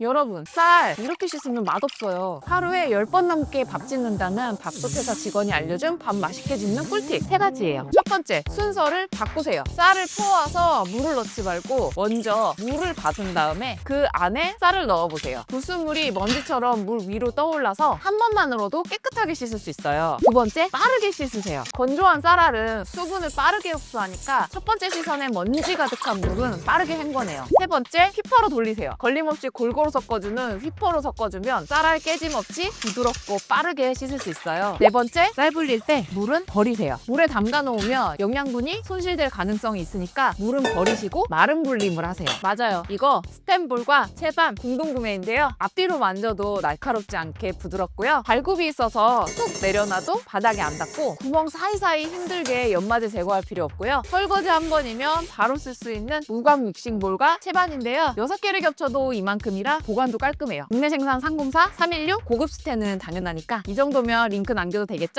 여러분, 쌀 이렇게 씻으면 맛없어요. 하루에 10번 넘게 밥 짓는다는 밥솥회사 직원이 알려준 밥 맛있게 짓는 꿀팁 세 가지예요. 첫 번째, 순서를 바꾸세요. 쌀을 퍼와서 물을 넣지 말고 먼저 물을 받은 다음에 그 안에 쌀을 넣어보세요. 부수물이 먼지처럼 물 위로 떠올라서 한 번만으로도 깨끗하게 씻을 수 있어요. 두 번째, 빠르게 씻으세요. 건조한 쌀알은 수분을 빠르게 흡수하니까 첫 번째 시선에 먼지 가득한 물은 빠르게 헹궈내요. 세 번째, 휘퍼로 돌리세요. 걸림없이 골고루 섞어주는 휘퍼로 섞어주면 쌀알 깨짐 없이 부드럽고 빠르게 씻을 수 있어요. 네 번째, 쌀 불릴 때 물은 버리세요. 물에 담가 놓으면 영양분이 손실될 가능성이 있으니까 물은 버리시고 마른 불림을 하세요. 맞아요. 이거 스텐볼과 채반 공동 구매인데요. 앞뒤로 만져도 날카롭지 않게 부드럽고요. 발굽이 있어서 뚝 내려놔도 바닥에 안 닿고 구멍 사이사이 힘들게 연마제 제거할 필요 없고요. 설거지 한 번이면 바로 쓸 수 있는 무광 믹싱볼과 채반인데요. 6개를 겹쳐도 이만큼이라 보관도 깔끔해요. 국내 생산 304, 316 고급 스텐은 당연하니까 이 정도면 링크 남겨도 되겠죠?